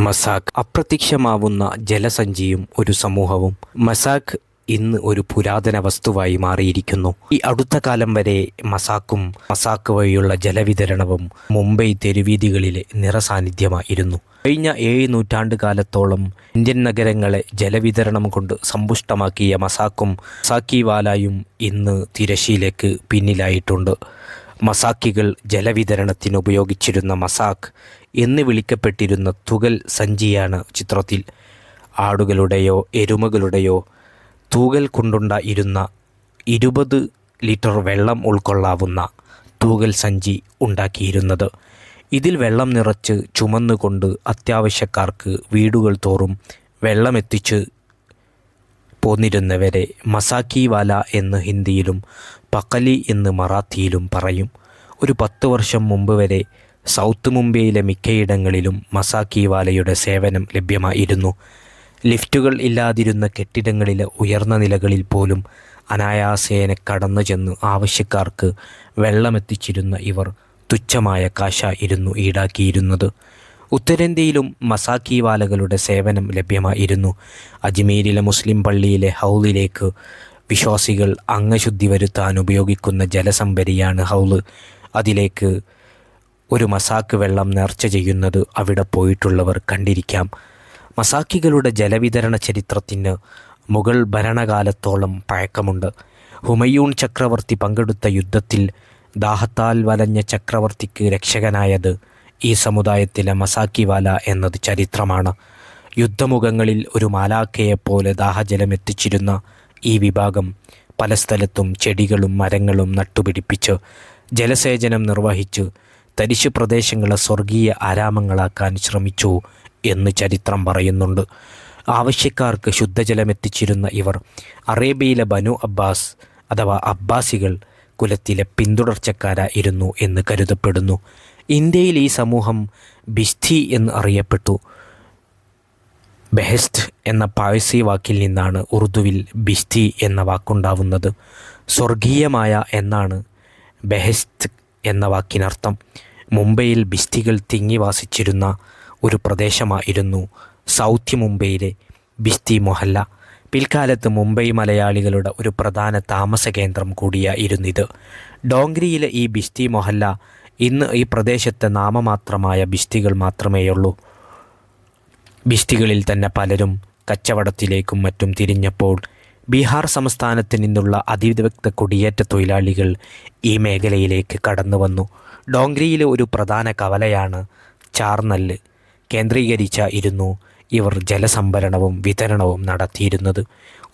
മസാക്ക് അപ്രത്യക്ഷമാവുന്ന ജലസഞ്ചിയും ഒരു സമൂഹവും. മസാക്ക് ഇന്ന് ഒരു പുരാതന വസ്തുവായി മാറിയിരിക്കുന്നു. ഈ അടുത്ത കാലം വരെ മസാക്കും മസാക്ക് വഴിയുള്ള ജലവിതരണവും മുംബൈ തെരുവീതികളിലെ നിറസാന്നിധ്യമായിരുന്നു. കഴിഞ്ഞ ഏഴ് നൂറ്റാണ്ട് കാലത്തോളം ഇന്ത്യൻ നഗരങ്ങളെ ജലവിതരണം കൊണ്ട് സമ്പുഷ്ടമാക്കിയ മസാക്കും മസാക്കിവാലായും ഇന്ന് തിരശ്ശിയിലേക്ക് പിന്നിലായിട്ടുണ്ട്. മസാക്കികൾ ജലവിതരണത്തിന് ഉപയോഗിച്ചിരുന്ന മസാക്ക് എന്ന് വിളിക്കപ്പെട്ടിരുന്ന തുകൽ സഞ്ചിയാണ് ചിത്രത്തിൽ. ആടുകളുടെയോ എരുമകളുടെയോ തൂകൽ കൊണ്ടുണ്ടായിരുന്ന ഇരുപത് ലിറ്റർ വെള്ളം ഉൾക്കൊള്ളാവുന്ന തൂകൽ സഞ്ചി ഉണ്ടാക്കിയിരുന്നത്. ഇതിൽ വെള്ളം നിറച്ച് ചുമന്നുകൊണ്ട് അത്യാവശ്യക്കാർക്ക് വീടുകൾ തോറും വെള്ളമെത്തിച്ച് പോന്നിരുന്നവരെ മസാക്കിവാല എന്ന് ഹിന്ദിയിലും പക്കലി എന്ന് മറാത്തിയിലും പറയും. ഒരു പത്ത് വർഷം മുമ്പ് വരെ സൗത്ത് മുംബൈയിലെ മിക്കയിടങ്ങളിലും മസാക്കിവാലയുടെ സേവനം ലഭ്യമായിരുന്നു. ലിഫ്റ്റുകൾ ഇല്ലാതിരുന്ന കെട്ടിടങ്ങളിലെ ഉയർന്ന നിലകളിൽ പോലും അനായാസേന കടന്നു ചെന്ന് ആവശ്യക്കാർക്ക് വെള്ളമെത്തിച്ചിരുന്ന ഇവർ തുച്ഛമായ കാശായിരുന്നു ഈടാക്കിയിരുന്നത്. ഉത്തരേന്ത്യയിലും മസാക്കിവാലകളുടെ സേവനം ലഭ്യമായിരുന്നു. അജ്മീരിലെ മുസ്ലിം പള്ളിയിലെ ഹൗലിലേക്ക് വിശ്വാസികൾ അംഗശുദ്ധി വരുത്താൻ ഉപയോഗിക്കുന്ന ജലസംഭരിയാണ് ഹൗൾ. അതിലേക്ക് ഒരു മസാക്ക് വെള്ളം നേർച്ച ചെയ്യുന്നത് അവിടെ പോയിട്ടുള്ളവർ കണ്ടിരിക്കാം. മസാക്കികളുടെ ജലവിതരണ ചരിത്രത്തിന് മുഗൾ ഭരണകാലത്തോളം പഴക്കമുണ്ട്. ഹുമയൂൺ ചക്രവർത്തി പങ്കെടുത്ത യുദ്ധത്തിൽ ദാഹത്താൽ വലഞ്ഞ ചക്രവർത്തിക്ക് രക്ഷകനായത് ഈ സമുദായത്തിലെ മസാക്കിവാല എന്നത് ചരിത്രമാണ്. യുദ്ധമുഖങ്ങളിൽ ഒരു മാലാക്കയെപ്പോലെ ദാഹജലം എത്തിച്ചിരുന്ന ഈ വിഭാഗം പല സ്ഥലത്തും ചെടികളും മരങ്ങളും നട്ടുപിടിപ്പിച്ച് ജലസേചനം നിർവഹിച്ച് തരിശു പ്രദേശങ്ങളെ സ്വർഗീയ ആരാമങ്ങളാക്കാൻ ശ്രമിച്ചു എന്ന് ചരിത്രം പറയുന്നുണ്ട്. ആവശ്യക്കാർക്ക് ശുദ്ധജലമെത്തിച്ചിരുന്ന ഇവർ അറേബ്യയിലെ ബനു അബ്ബാസ് അഥവാ അബ്ബാസികൾ കുലത്തിലെ പിന്തുടർച്ചക്കാരായിരുന്നു എന്ന് കരുതപ്പെടുന്നു. ഇന്ത്യയിൽ ഈ സമൂഹം ബിസ്തി എന്ന് അറിയപ്പെട്ടു. ബെഹസ്റ്റ് എന്ന പാഴ്സി വാക്കിൽ നിന്നാണ് ഉറുദുവിൽ ബിസ്തി എന്ന വാക്കുണ്ടാവുന്നത്. സ്വർഗീയമായ എന്നാണ് ബെഹസ്റ്റ് എന്ന വാക്കിനർത്ഥം. മുംബൈയിൽ ബിസ്തികൾ തിങ്ങി വാസിച്ചിരുന്ന ഒരു പ്രദേശമായിരുന്നു സൗത്ത് മുംബൈയിലെ ബിസ്തി മൊഹല്ല. പിൽക്കാലത്ത് മുംബൈ മലയാളികളുടെ ഒരു പ്രധാന താമസ കേന്ദ്രം കൂടിയായിരുന്നിത് ഡോങ്ക്രിയിലെ ഈ ബിസ്തി മൊഹല്ല ഇന്ന് ഈ പ്രദേശത്തെ നാമമാത്രമായ ബിസ്തികൾ മാത്രമേയുള്ളൂ. ബിസ്തികളിൽ തന്നെ പലരും കച്ചവടത്തിലേക്കും മറ്റും തിരിഞ്ഞപ്പോൾ ബീഹാർ സംസ്ഥാനത്ത് നിന്നുള്ള അതിവിദഗ്ധ കുടിയേറ്റ തൊഴിലാളികൾ ഈ മേഖലയിലേക്ക് കടന്നു വന്നു ഡോങ്ക്രിയിലെ ഒരു പ്രധാന കവലയാണ് ചാർനല്ല്. കേന്ദ്രീകരിച്ച ഇരുന്നു ഇവർ ജലസംഭരണവും വിതരണവും നടത്തിയിരുന്നത്.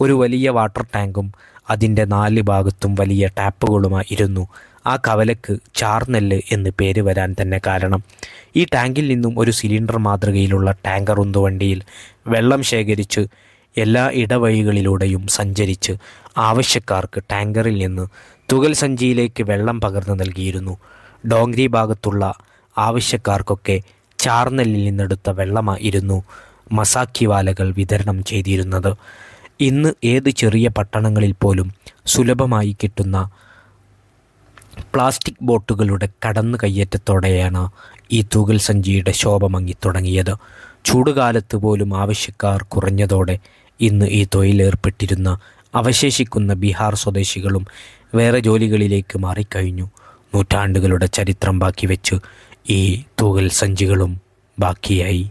ഒരു വലിയ വാട്ടർ ടാങ്കും അതിന്റെ നാല് ഭാഗത്തും വലിയ ടാപ്പുകളുമായിരുന്നു ആ കവലക്ക് ചാർനെല്ല് എന്ന് പേര് വരാൻ തന്നെ കാരണം. ഈ ടാങ്കിൽ നിന്നും ഒരു സിലിണ്ടർ മാതൃകയിലുള്ള ടാങ്കർ ഉന്തുവണ്ടിയിൽ വെള്ളം ശേഖരിച്ച് എല്ലാ ഇടവഴികളിലൂടെയും സഞ്ചരിച്ച് ആവശ്യക്കാർക്ക് ടാങ്കറിൽ നിന്ന് തുകൽ സഞ്ചിയിലേക്ക് വെള്ളം പകർന്നു നൽകിയിരുന്നു. ഡോങ്രി ഭാഗത്തുള്ള ആവശ്യക്കാർക്കൊക്കെ ചാർനെല്ലിൽ നിന്നെടുത്ത വെള്ളമായിരുന്നു മസാക്കിവാലകൾ വിതരണം ചെയ്തിരുന്നത്. ഇന്ന് ഏത് ചെറിയ പട്ടണങ്ങളിൽ പോലും സുലഭമായി കിട്ടുന്ന പ്ലാസ്റ്റിക് ബോട്ടുകളുടെ കടന്നു കയ്യേറ്റത്തോടെയാണ് ഈ തൂകൽ സഞ്ചിയുടെ ശോഭ മങ്ങിത്തുടങ്ങിയത് ചൂടുകാലത്ത് പോലും ആവശ്യക്കാർ കുറഞ്ഞതോടെ ഇന്ന് ഈ തൊഴിലേർപ്പെട്ടിരുന്ന അവശേഷിക്കുന്ന ബീഹാർ സ്വദേശികളും വേറെ ജോലികളിലേക്ക് മാറിക്കഴിഞ്ഞു. നൂറ്റാണ്ടുകളുടെ ചരിത്രം ബാക്കി വെച്ച് ഈ തൂകൽ സഞ്ചികളും ബാക്കിയായി.